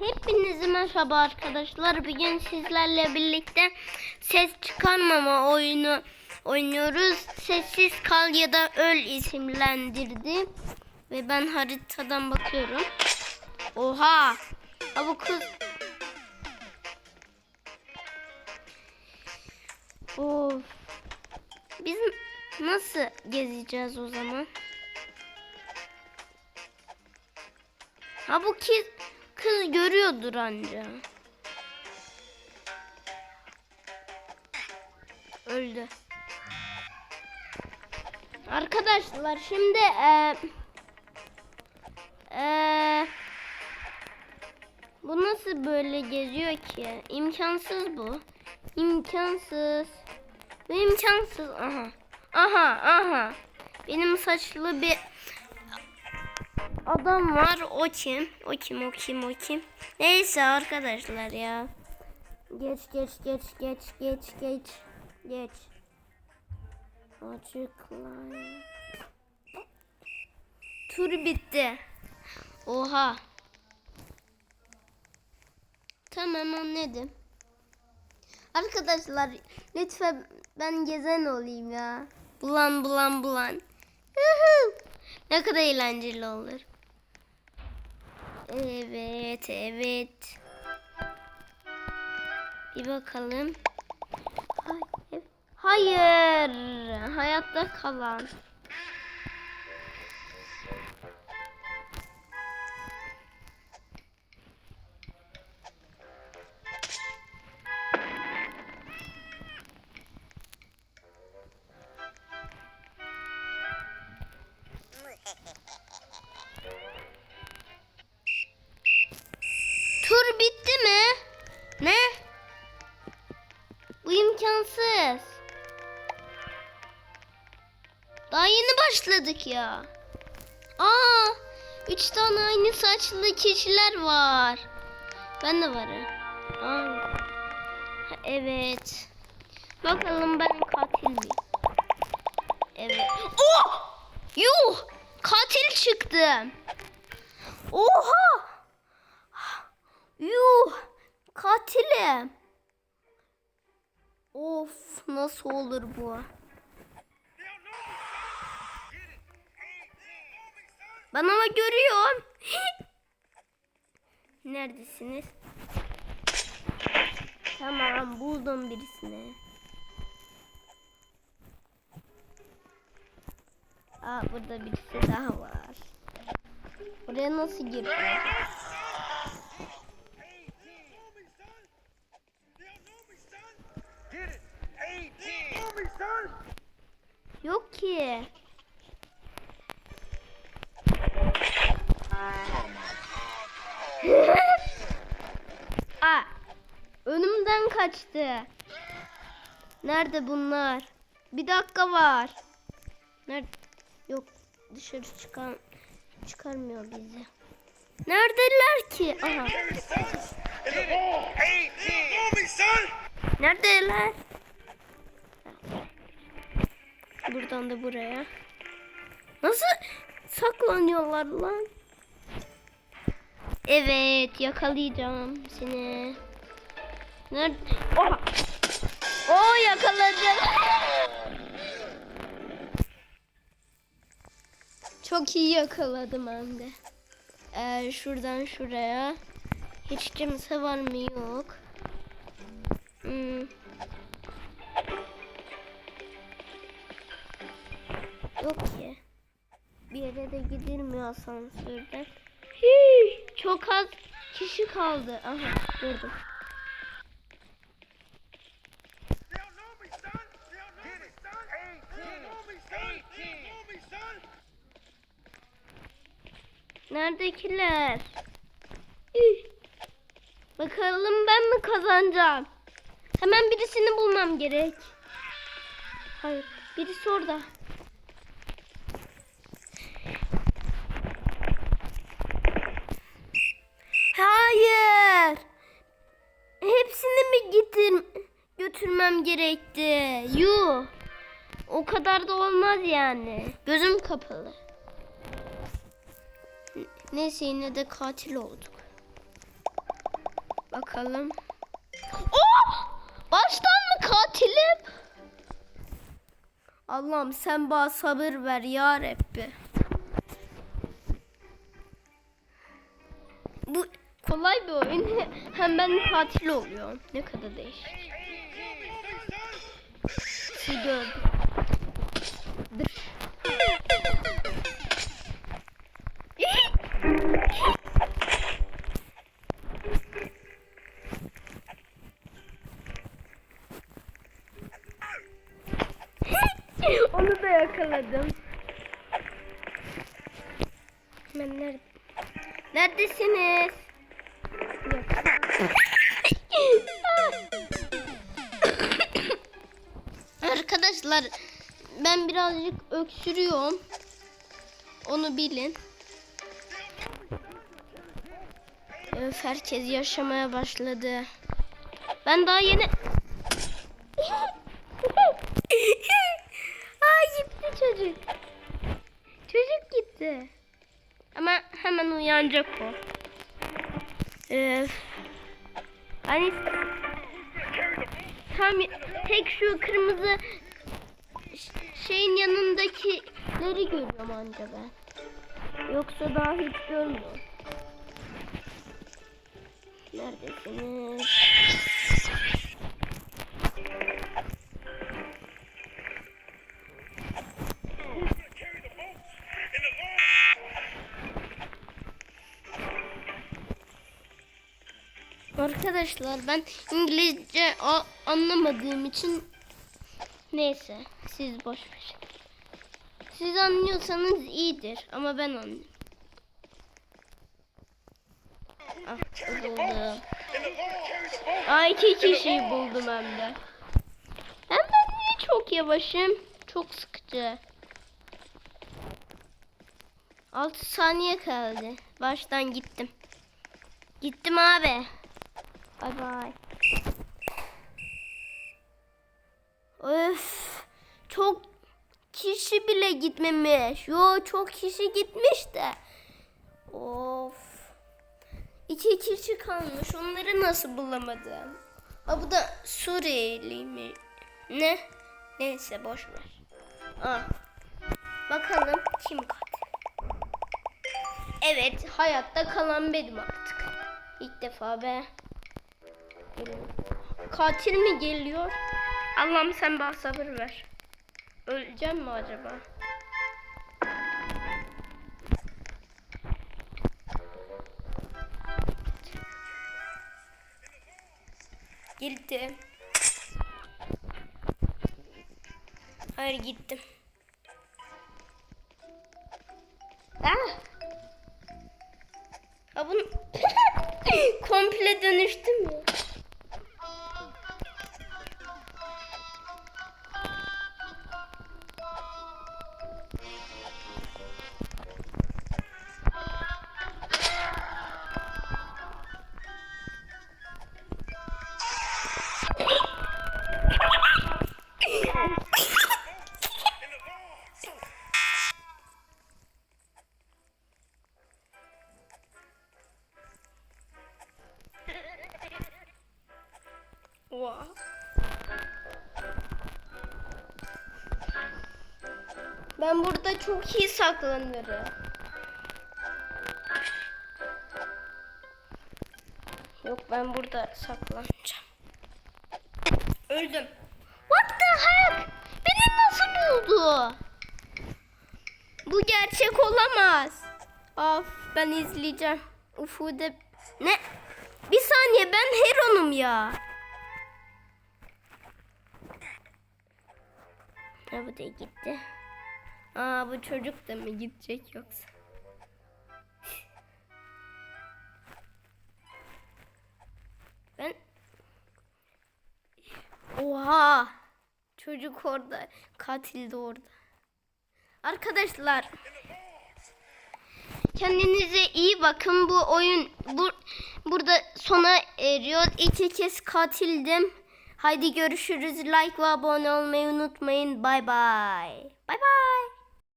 Hepinize merhaba arkadaşlar. Bugün sizlerle birlikte ses çıkarmama oyunu oynuyoruz. Sessiz kal ya da öl isimlendirdi. Ve ben haritadan bakıyorum. Oha! Ha kız... Of. Biz nasıl gezeceğiz o zaman? Ha bu kız, kız görüyordur anca. Öldü. Arkadaşlar şimdi e, e, bu nasıl böyle geziyor ki? İmkansız bu. İmkansız. Bu imkansız. Aha. Aha aha. Benim saçlı bir adam var. O kim? O kim? O kim? O kim? Neyse arkadaşlar ya. Geç geç geç geç geç geç geç. Açıklayın. Tur bitti. Oha. Tamam anladım. Arkadaşlar lütfen ben gezen olayım ya. Bulan bulan bulan. Ne kadar eğlenceli olur. Evet evet. Bir bakalım. Hayır. Hayatta kalan. Yeni başladık ya. Aa, üç tane aynı saçlı kişiler var. Ben de varım. Aa, evet. Bakalım ben katil miyim? Evet. Oh! Yuh! Katil çıktım. Oha! Yuh! Katilim. Of nasıl olur bu? Ben ama görüyorum. Neredesiniz? Tamam buldum birisini. Aa burada birisi daha var. Buraya nasıl giriyor? Get it? 18. Know me, son? Yok ki. Aa, önümden kaçtı. Nerede bunlar? Bir dakika var. Nerede? Yok dışarı çıkan çıkarmıyor bizi. Neredeler ki? Aha. Get it, son? In the wall. 18. Know me, son? Neredeler? Buradan da buraya. Nasıl saklanıyorlar lan? Evet yakalayacağım seni. Nerede? Oha! Oo yakaladım. Çok iyi yakaladım hem de. Ee, şuradan şuraya. Hiç kimse var mı yok. Hmm. Yok ki. Bir yere de gidilmiyor asansörden. Çok az kişi kaldı. Aha gördüm. They don't know me, son. They don't know me, son. 18. They don't know me, son. They don't know me, son. Neredekiler? Hii. Bakalım ben mi kazanacağım? Hemen birisini bulmam gerek. Hayır, birisi orada. Gerekti? Yuh. O kadar da olmaz yani. Gözüm kapalı. Neyse yine de katil olduk. Bakalım. Oh! Baştan mı katilim? Allah'ım sen bana sabır ver ya Rabbi. Bu kolay bir oyun. Hem ben katil oluyorum. Ne kadar değişik. Bir gördüm. Onu da yakaladım. Ben nerede? Neredesiniz? Yok. Arkadaşlar ben birazcık öksürüyorum. Onu bilin. Öf, herkes yaşamaya başladı. Ben daha yeni... Aa gitti çocuk. Çocuk gitti. Ama hemen uyanacak o. Öf. Hani tam tek şu kırmızı şeyin yanındakileri görüyorum anca ben. Yoksa daha hiç görmüyorum. Neredesiniz? Arkadaşlar ben İngilizce anlamadığım için neyse siz boş verin. Siz anlıyorsanız iyidir ama ben anlıyorum. Ah buldum. Aa iki kişiyi buldum hem de. Hem ben niye çok yavaşım? Çok sıkıcı. 6 saniye kaldı. Baştan gittim. Gittim abi. Bay bay. Öf. Çok kişi bile gitmemiş. Yo çok kişi gitmiş de. Of. İki kişi kalmış. Onları nasıl bulamadım? Ha bu da Suriyeli mi? Ne? Neyse boş ver. Aa. Bakalım kim katil? Evet, hayatta kalan benim artık. İlk defa be. Katil mi geliyor? Allah'ım sen bana sabır ver. Öleceğim mi acaba? Girdi. Hayır gittim. Ah! Ha bunu komple dönüştüm mü? Ben burada çok iyi saklanırım. Yok ben burada saklanacağım. Öldüm. What the heck? Beni nasıl buldu? Bu gerçek olamaz. Of ben izleyeceğim. Ufude... Ne? Bir saniye ben Heron'um ya. Ha bu da gitti. Aa bu çocuk da mı gidecek yoksa? Ben Oha! Çocuk orada, katil de orada. Arkadaşlar Kendinize iyi bakın. Bu oyun bu, burada sona eriyor. İki kez katildim. Haydi görüşürüz. Like ve abone olmayı unutmayın. Bay bay. Bay bay.